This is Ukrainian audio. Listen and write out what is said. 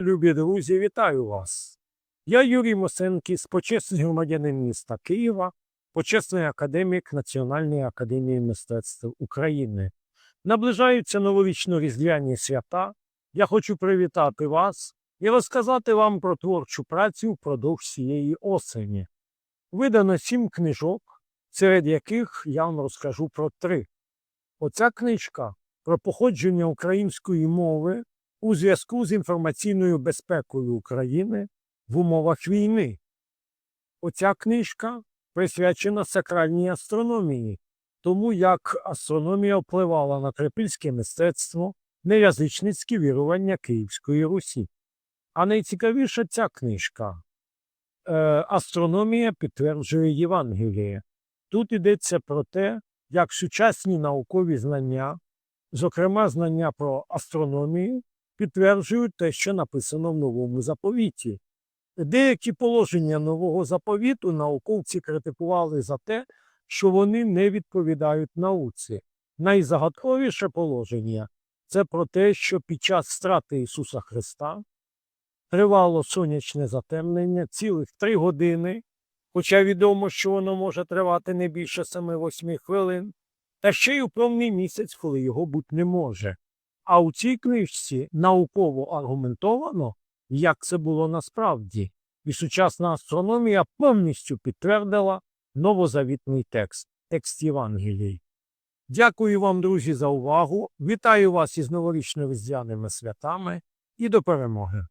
Любі друзі, вітаю вас. Я Юрій Мосенкіс, почесний громадянин міста Києва, почесний академік Національної академії мистецтв України. Наближаються новорічно-різдвяні свята. Я хочу привітати вас і розказати вам про творчу працю впродовж цієї осені. Видано сім книжок, серед яких я вам розкажу про три. Оця книжка про походження української мови у зв'язку з інформаційною безпекою України в умовах війни. Оця книжка присвячена сакральній астрономії, тому як астрономія впливала на трипільське мистецтво, неязичницькі вірування Київської Русі. А найцікавіша ця книжка е, Астрономія підтверджує Євангеліє. Тут йдеться про те, як сучасні наукові знання, зокрема знання про астрономію, підтверджують те, що написано в новому заповіті. Деякі положення нового заповіту науковці критикували за те, що вони не відповідають науці. Найзагадковіше положення це про те, що під час страти Ісуса Христа тривало сонячне затемнення цілих три години, хоча відомо, що воно може тривати не більше 7-8 хвилин, та ще й у повний місяць, коли його бути не може. А у цій книжці науково аргументовано, як це було насправді, і сучасна астрономія повністю підтвердила новозавітний текст, текст Євангелії. Дякую вам, друзі, за увагу. Вітаю вас із новорічно-різдвяними святами і до перемоги!